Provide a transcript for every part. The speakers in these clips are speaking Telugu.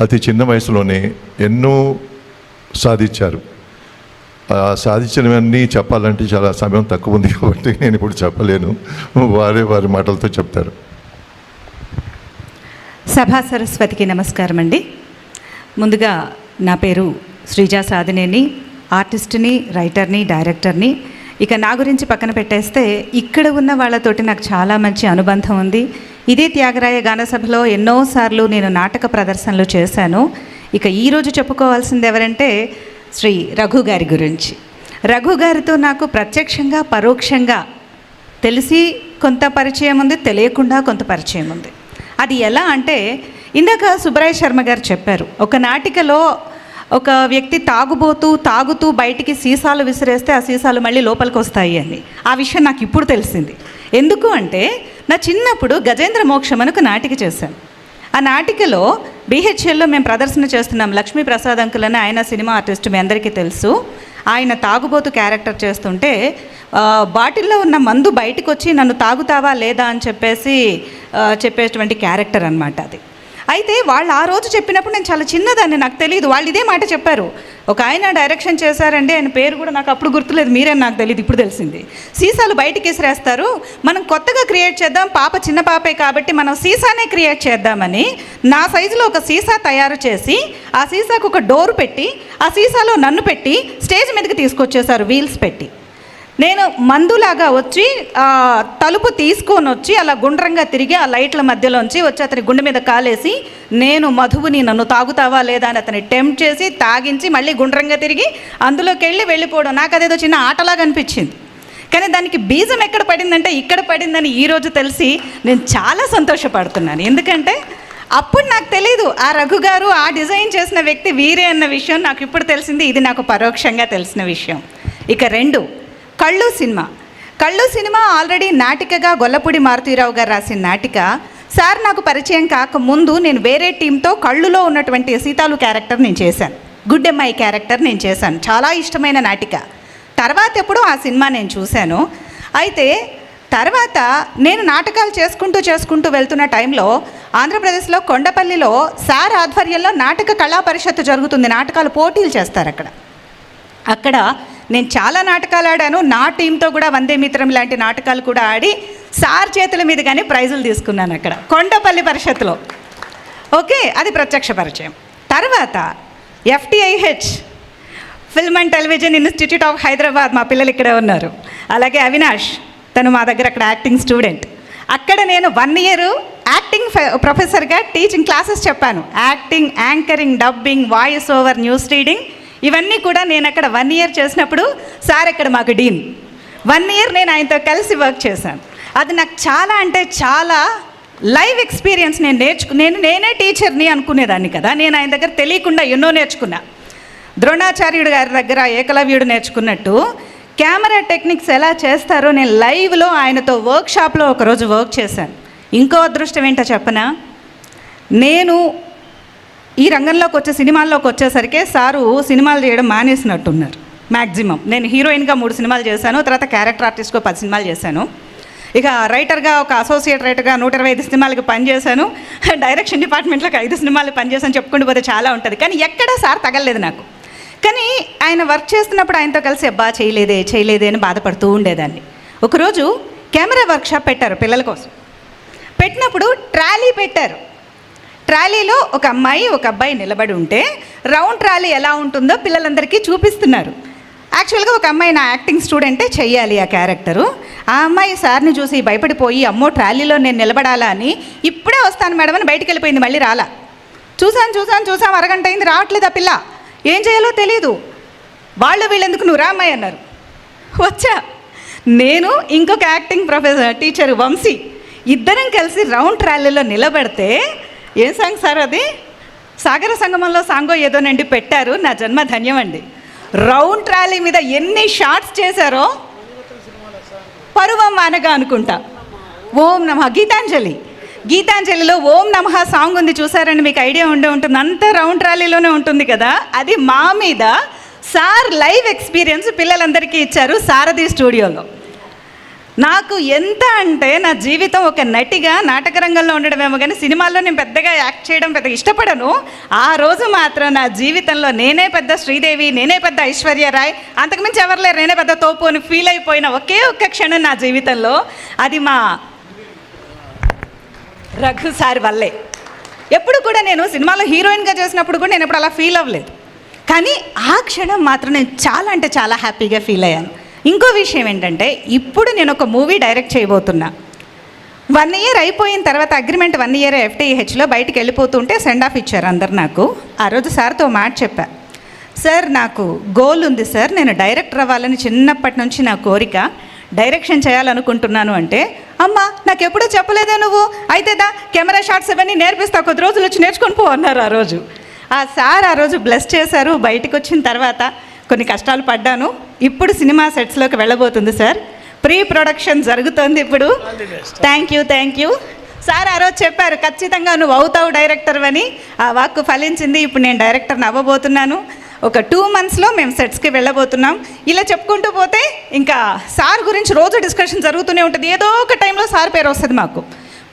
అతి చిన్న వయసులోనే ఎన్నో సాధించారు. సాధించినవన్నీ చెప్పాలంటే చాలా సమయం తక్కువ ఉంది కాబట్టి నేను ఇప్పుడు చెప్పలేను. వారే వారి మాటలతో చెప్తారు. సభా సరస్వతికి నమస్కారం అండి. ముందుగా నా పేరు శ్రీజా సాధినేని ఆర్టిస్ట్ని రైటర్ని డైరెక్టర్ని ఇక నా గురించి పక్కన పెట్టేస్తే ఇక్కడ ఉన్న వాళ్ళతోటి నాకు చాలా మంచి అనుబంధం ఉంది. ఇదే త్యాగరాయ గానసభలో ఎన్నోసార్లు నేను నాటక ప్రదర్శనలు చేశాను. ఇక ఈరోజు చెప్పుకోవాల్సింది ఎవరంటే శ్రీ రఘు గారి గురించి. రఘు గారితో నాకు ప్రత్యక్షంగా పరోక్షంగా తెలిసి కొంత పరిచయం ఉంది తెలియకుండా కొంత పరిచయం ఉంది. అది ఎలా అంటే ఇందాక సుబ్బరాయ శర్మ గారు చెప్పారు ఒక నాటికలో ఒక వ్యక్తి తాగుబోతూ తాగుతూ బయటికి సీసాలు విసిరేస్తే ఆ సీసాలు మళ్ళీ లోపలికి వస్తాయి అని. ఆ విషయం నాకు ఇప్పుడు తెలిసింది. ఎందుకు అంటే నా చిన్నప్పుడు గజేంద్ర మోక్షం అని ఒక నాటిక చేశాను. ఆ నాటికలో బీహెచ్ఎల్లో మేము ప్రదర్శన చేస్తున్నాం లక్ష్మీ ప్రసాద్ అంకుల్ అని ఆయన సినిమా ఆర్టిస్ట్ మీ అందరికీ తెలుసు. ఆయన తాగుబోతు క్యారెక్టర్ చేస్తుంటే బాటిల్లో ఉన్న మందు బయటకు వచ్చి నన్ను తాగుతావా లేదా అని చెప్పేసి చెప్పేటువంటి క్యారెక్టర్ అనమాట అది. అయితే వాళ్ళు ఆ రోజు చెప్పినప్పుడు నేను చాలా చిన్నదాన్ని నాకు తెలియదు వాళ్ళు ఇదే మాట చెప్పారు. ఒక ఆయన డైరెక్షన్ చేశారండి ఆయన పేరు కూడా నాకు అప్పుడు గుర్తులేదు మీరే నాకు తెలియదు ఇప్పుడు తెలిసింది. సీసాలు బయటికి విసిరేస్తారు మనం కొత్తగా క్రియేట్ చేద్దాం పాప చిన్న పాపే కాబట్టి మనం సీసానే క్రియేట్ చేద్దామని నా సైజులో ఒక సీసా తయారు చేసి ఆ సీసాకు ఒక డోర్ పెట్టి ఆ సీసాలో నన్ను పెట్టి స్టేజ్ మీదకి తీసుకొచ్చేసారు వీల్స్ పెట్టి. నేను మందులాగా వచ్చి తలుపు తీసుకొని వచ్చి అలా గుండ్రంగా తిరిగి ఆ లైట్ల మధ్యలోంచి వచ్చి అతని గుండె మీద కాలేసి నేను మధువుని నన్ను తాగుతావా లేదా అని అతని టెంప్ట్ చేసి తాగించి మళ్ళీ గుండ్రంగా తిరిగి అందులోకి వెళ్ళి వెళ్ళిపోవడం నాకు అదేదో చిన్న ఆటలాగా అనిపించింది. కానీ దానికి బీజం ఎక్కడ పడిందంటే ఇక్కడ పడిందని ఈరోజు తెలిసి నేను చాలా సంతోషపడుతున్నాను. ఎందుకంటే అప్పుడు నాకు తెలియదు ఆ రఘు గారు ఆ డిజైన్ చేసిన వ్యక్తి వీరే అన్న విషయం నాకు ఇప్పుడు తెలిసింది ఇది నాకు పరోక్షంగా తెలిసిన విషయం. ఇక రెండు కళ్ళు సినిమా. కళ్ళు సినిమా ఆల్రెడీ నాటికగా గొల్లపూడి మారుతీరావు గారు రాసిన నాటిక. సార్ నాకు పరిచయం కాకముందు నేను వేరే టీంతో కళ్ళులో ఉన్నటువంటి సీతాలు క్యారెక్టర్ నేను చేశాను. గుడ్డెమ్మాయి క్యారెక్టర్ నేను చేశాను. చాలా ఇష్టమైన నాటిక. తర్వాత ఎప్పుడు ఆ సినిమా నేను చూశాను. అయితే తర్వాత నేను నాటకాలు చేసుకుంటూ చేసుకుంటూ వెళ్తున్న టైంలో ఆంధ్రప్రదేశ్లో కొండపల్లిలో సార్ ఆధ్వర్యంలో నాటక కళా పరిషత్తు జరుగుతుంది. నాటకాలు పోటీలు చేస్తారు అక్కడ. అక్కడ నేను చాలా నాటకాలు ఆడాను. నా టీంతో కూడా వందే మిత్రం లాంటి నాటకాలు కూడా ఆడి సార్ చేతుల మీదుగానే ప్రైజులు తీసుకున్నాను అక్కడ. కొండపల్లి పరిషత్లో. ఓకే అది ప్రత్యక్ష పరిచయం. తర్వాత FTIH film and television institute of Hyderabad మా పిల్లలు ఇక్కడే ఉన్నారు. అలాగే అవినాష్ తను మా దగ్గర అక్కడ యాక్టింగ్ స్టూడెంట్. అక్కడ నేను వన్ ఇయర్ యాక్టింగ్ ప్రొఫెసర్గా టీచింగ్ క్లాసెస్ చెప్పాను. Acting anchoring dubbing voice over news reading ఇవన్నీ కూడా నేను అక్కడ వన్ ఇయర్ చేసినప్పుడు సార్ ఇక్కడ మాకు డీన్. వన్ ఇయర్ నేను ఆయనతో కలిసి వర్క్ చేశాను. అది నాకు చాలా అంటే చాలా లైవ్ ఎక్స్పీరియన్స్ నేను నేర్చుకు నేను నేనే టీచర్ని అనుకునేదాన్ని కదా. నేను ఆయన దగ్గర తెలియకుండా ఎన్నో నేర్చుకున్నా. ద్రోణాచార్యుడు గారి దగ్గర ఏకలవ్యుడు నేర్చుకున్నట్టు కెమెరా టెక్నిక్స్ ఎలా చేస్తారో నేను లైవ్లో ఆయనతో వర్క్షాప్లో ఒకరోజు వర్క్ చేశాను. ఇంకో అదృష్టం ఏంటో చెప్పనా? నేను ఈ రంగంలోకి వచ్చే సినిమాల్లోకి వచ్చేసరికి సారు సినిమాలు చేయడం మానేసినట్టున్నారు. మ్యాక్సిమం నేను హీరోయిన్గా మూడు సినిమాలు చేశాను తర్వాత క్యారెక్టర్ ఆర్టిస్ట్గా పది సినిమాలు చేశాను. ఇక రైటర్గా ఒక అసోసియేట్ రైటర్గా నూట ఇరవై ఐదు సినిమాలకు పనిచేశాను. డైరెక్షన్ డిపార్ట్మెంట్లోకి ఐదు సినిమాలు పనిచేశాను చెప్పుకుంటూ పోతే చాలా ఉంటుంది. కానీ ఎక్కడా సార్ తగలలేదు నాకు. కానీ ఆయన వర్క్ చేస్తున్నప్పుడు ఆయనతో కలిసి అబ్బా చేయలేదే చేయలేదే అని బాధపడుతూ ఉండేదాన్ని. ఒకరోజు కెమెరా వర్క్షాప్ పెట్టారు పిల్లల కోసం. పెట్టినప్పుడు ట్రాలీ పెట్టారు. ట్రాలీలో ఒక అమ్మాయి ఒక అబ్బాయి నిలబడి ఉంటే రౌండ్ ట్రాలీ ఎలా ఉంటుందో పిల్లలందరికీ చూపిస్తున్నారు. యాక్చువల్గా ఒక అమ్మాయి నా యాక్టింగ్ స్టూడెంటే చెయ్యాలి ఆ క్యారెక్టరు. ఆ అమ్మాయి సార్ని చూసి భయపడిపోయి అమ్మో ట్రాలీలో నేను నిలబడాలా అని ఇప్పుడే వస్తాను మేడం అని బయటికి వెళ్ళిపోయింది మళ్ళీ రాలా. చూసాను చూసాను చూసాం అరగంట అయింది రావట్లేదు ఆ పిల్ల. ఏం చేయాలో తెలియదు వాళ్ళు వీళ్ళెందుకు నువ్వు రా అమ్మాయి అన్నారు. వచ్చా. నేను ఇంకొక యాక్టింగ్ ప్రొఫెసర్ టీచర్ వంశీ ఇద్దరం కలిసి రౌండ్ ట్రాలీలో నిలబడితే ఏం సాంగ్ సార్ అది? సాగర సంగమంలో సాంగో ఏదోనండి పెట్టారు నా జన్మ ధన్యమండి రౌండ్ ట్రాలీ మీద ఎన్ని షార్ట్స్ చేశారో పరువం అనగా అనుకుంటా. ఓం నమ. గీతాంజలి. గీతాంజలిలో ఓం నమః సాంగ్ ఉంది చూసారండి మీకు ఐడియా ఉండే ఉంటుంది. అంతా రౌండ్ ట్రాలీలోనే ఉంటుంది కదా. అది మా మీద సార్ లైవ్ ఎక్స్పీరియన్స్ పిల్లలందరికీ ఇచ్చారు సారథి స్టూడియోలో. నాకు ఎంత అంటే నా జీవితం ఒక నటిగా నాటక రంగంలో ఉండడమేమో కానీ సినిమాల్లో నేను పెద్దగా యాక్ట్ చేయడం పెద్ద ఇష్టపడను. ఆ రోజు మాత్రం నా జీవితంలో నేనే పెద్ద శ్రీదేవి నేనే పెద్ద ఐశ్వర్య రాయ్ అంతకుమించి ఎవరు లేరు నేనే పెద్ద తోపు అని ఫీల్ అయిపోయిన ఒకే ఒక్క క్షణం నా జీవితంలో. అది మా రఘు సార్ వల్లే. ఎప్పుడు కూడా నేను సినిమాలో హీరోయిన్గా చేసినప్పుడు కూడా నేను ఎప్పుడు అలా ఫీల్ అవ్వలేదు. కానీ ఆ క్షణం మాత్రం నేను చాలా అంటే చాలా హ్యాపీగా ఫీల్ అయ్యాను. ఇంకో విషయం ఏంటంటే ఇప్పుడు నేను ఒక మూవీ డైరెక్ట్ చేయబోతున్నా. వన్ ఇయర్ అయిపోయిన తర్వాత అగ్రిమెంట్ వన్ ఇయర్ ఎఫ్టీహెచ్లో బయటికి వెళ్ళిపోతుంటే సెండ్ ఆఫ్ ఇచ్చారు అందరు నాకు. ఆ రోజు సార్తో మాట చెప్పా. సార్ నాకు గోల్ ఉంది సార్ నేను డైరెక్టర్ అవ్వాలని చిన్నప్పటి నుంచి నా కోరిక. డైరెక్షన్ చేయాలనుకుంటున్నాను అంటే అమ్మ నాకు ఎప్పుడూ చెప్పలేదే నువ్వు? అయితే దా కెమెరా షాట్స్ ఇవన్నీ నేర్పిస్తా కొద్ది రోజులు వచ్చి నేర్చుకొని పో అన్నారు ఆ రోజు. ఆ సార్ ఆ రోజు బ్లెస్ చేశారు. బయటకు వచ్చిన తర్వాత కొన్ని కష్టాలు పడ్డాను. ఇప్పుడు సినిమా సెట్స్లోకి వెళ్ళబోతుంది సార్. ప్రీ ప్రొడక్షన్ జరుగుతోంది ఇప్పుడు. Thank you thank you sir ఆ రోజు చెప్పారు ఖచ్చితంగా నువ్వు అవుతావు డైరెక్టర్ అని. ఆ వాక్కు ఫలించింది. ఇప్పుడు నేను డైరెక్టర్ని అవ్వబోతున్నాను. ఒక టూ మంత్స్లో మేము సెట్స్కి వెళ్ళబోతున్నాం. ఇలా చెప్పుకుంటూ పోతే ఇంకా సార్ గురించి రోజు డిస్కషన్ జరుగుతూనే ఉంటుంది. ఏదో ఒక టైంలో సార్ పేరు వస్తుంది మాకు.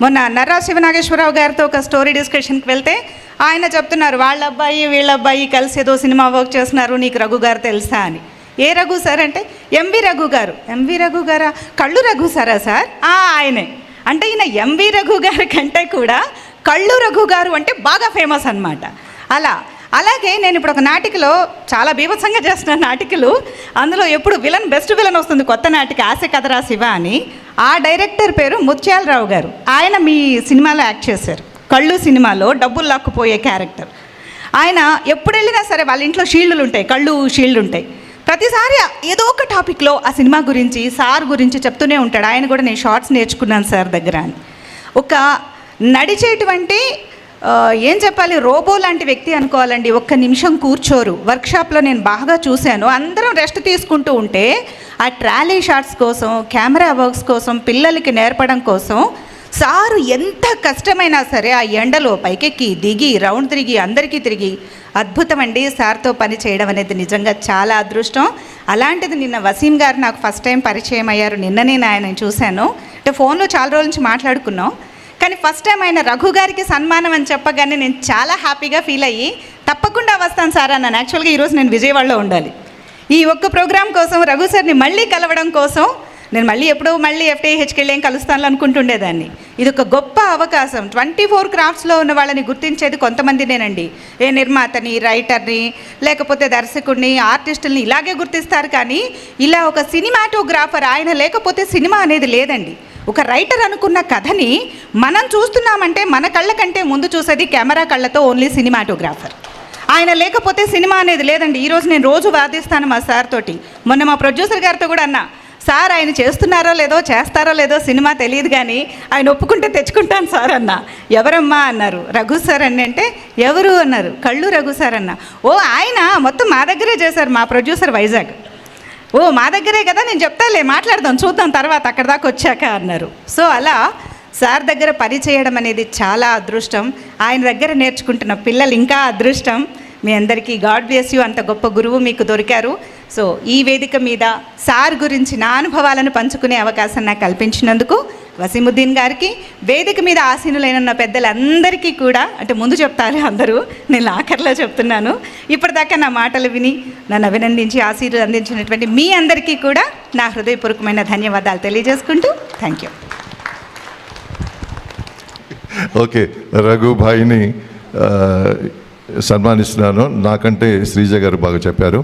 మొన్న నర్రా శివనాగేశ్వరరావు గారితో ఒక స్టోరీ డిస్కషన్కి వెళ్తే ఆయన చెప్తున్నారు వాళ్ళ అబ్బాయి వీళ్ళ అబ్బాయి కలిసి ఏదో సినిమా వర్క్ చేస్తున్నారు నీకు రఘు గారు తెలుసా? అని. ఏ రఘు సార్ అంటే ఎంవి రఘు గారు. ఎంవి రఘు గారా? కళ్ళు రఘు సారా సార్? ఆయనే. అంటే ఈయన ఎంవి రఘు గారి కంటే కూడా కళ్ళు రఘు గారు అంటే బాగా ఫేమస్ అన్నమాట. అలా. అలాగే నేను ఇప్పుడు ఒక నాటికలో చాలా బీభత్సంగా చేస్తున్న నాటికలు అందులో ఎప్పుడు విలన్ బెస్ట్ విలన్ వస్తుంది కొత్త నాటిక ఆశ కదరా శివ అని. ఆ డైరెక్టర్ పేరు ముత్యాలరావు గారు. ఆయన మీ సినిమాలో యాక్ట్ చేశారు. కళ్ళు సినిమాలో డబ్బులు లాక్కుపోయే క్యారెక్టర్. ఆయన ఎప్పుడు వెళ్ళినా సరే వాళ్ళ ఇంట్లో షీల్డ్లు ఉంటాయి కళ్ళు షీల్డ్ ఉంటాయి. ప్రతిసారి ఏదో ఒక టాపిక్లో ఆ సినిమా గురించి సార్ గురించి చెప్తూనే ఉంటాడు. ఆయన కూడా నేను షార్ట్స్ నేర్చుకున్నాను సార్ దగ్గర అని. ఒక నడిచేటువంటి ఏం చెప్పాలి రోబో లాంటి వ్యక్తి అనుకోవాలండి. ఒక్క నిమిషం కూర్చోరు. వర్క్షాప్లో నేను బాగా చూశాను. అందరం రెస్ట్ తీసుకుంటూ ఉంటే ఆ ట్రాలీ షాట్స్ కోసం కెమెరా వర్క్స్ కోసం పిల్లలకి నేర్పడం కోసం సారు ఎంత కష్టమైనా సరే ఆ ఎండలో పైకెక్కి దిగి రౌండ్ తిరిగి అందరికీ తిరిగి అద్భుతం అండి సార్తో పని చేయడం అనేది నిజంగా చాలా అదృష్టం. అలాంటిది నిన్న వసీం గారు నాకు ఫస్ట్ టైం పరిచయం అయ్యారు. నిన్న నేను ఆయన చూశాను. అంటే ఫోన్లో చాలా రోజుల నుంచి మాట్లాడుకున్నాం. కానీ ఫస్ట్ టైం ఆయన రఘు గారికి సన్మానం అని చెప్పగానే నేను చాలా హ్యాపీగా ఫీల్ అయ్యి తప్పకుండా వస్తాను సార్ అన్నాను. యాక్చువల్గా ఈరోజు నేను విజయవాడలో ఉండాలి. ఈ ఒక్క ప్రోగ్రాం కోసం రఘు సార్ని మళ్ళీ కలవడం కోసం నేను మళ్ళీ ఎప్పుడో మళ్ళీ ఎఫ్టీహెచ్కి వెళ్ళేం కలుస్తాను అనుకుంటుండేదాన్ని. ఇది ఒక గొప్ప అవకాశం. ట్వంటీ ఫోర్ క్రాఫ్ట్స్లో ఉన్న వాళ్ళని గుర్తించేది కొంతమందినేనండి. ఏ నిర్మాతని రైటర్ని లేకపోతే దర్శకుడిని ఆర్టిస్టుల్ని ఇలాగే గుర్తిస్తారు కానీ ఇలా ఒక సినిమాటోగ్రాఫర్ ఆయన లేకపోతే సినిమా అనేది లేదండి. ఒక రైటర్ అనుకున్న కథని మనం చూస్తున్నామంటే మన కళ్ళ కంటే ముందు చూసేది కెమెరా కళ్ళతో ఓన్లీ సినిమాటోగ్రాఫర్ ఆయన లేకపోతే సినిమా అనేది లేదండి. ఈరోజు నేను రోజు వాదిస్తాను మా సార్ తోటి. మొన్న మా ప్రొడ్యూసర్ గారితో కూడా అన్నా సార్ ఆయన చేస్తున్నారో లేదో చేస్తారో లేదో సినిమా తెలియదు కానీ ఆయన ఒప్పుకుంటే తెచ్చుకుంటాను సార్ అన్న. ఎవరమ్మా అన్నారు. రఘు సార్ అని అంటే ఎవరు అన్నారు? కళ్ళు రఘు సార్ అన్న. ఓ ఆయన మొత్తం మా దగ్గరే చేశారు మా ప్రొడ్యూసర్ వైజాగ్. ఓ మా దగ్గరే కదా నేను చెప్తాలే మాట్లాడదాం చూద్దాం తర్వాత అక్కడ దాకా వచ్చాక అన్నారు. సో అలా సార్ దగ్గర పని చేయడం అనేది చాలా అదృష్టం. ఆయన దగ్గర నేర్చుకుంటున్న పిల్లలు ఇంకా అదృష్టం. మీ అందరికీ గాడ్ బ్లెస్ యూ అంత గొప్ప గురువు మీకు దొరికారు. సో ఈ వేదిక మీద సార్ గురించి నా అనుభవాలను పంచుకునే అవకాశం నాకు కల్పించినందుకు వసీముద్దీన్ గారికి వేదిక మీద ఆసీనులైన నా పెద్దలందరికీ కూడా అంటే ముందు చెప్తారు అందరూ నేను ఆఖరిలో చెప్తున్నాను. ఇప్పటిదాకా నా మాటలు విని నన్ను అభినందించి ఆశీర్లు అందించినటువంటి మీ అందరికీ కూడా నా హృదయపూర్వకమైన ధన్యవాదాలు తెలియజేసుకుంటూ థ్యాంక్ యూ. ఓకే రఘుభాయిని సన్మానిస్తున్నాను. నాకంటే శ్రీజ గారు బాగా చెప్పారు.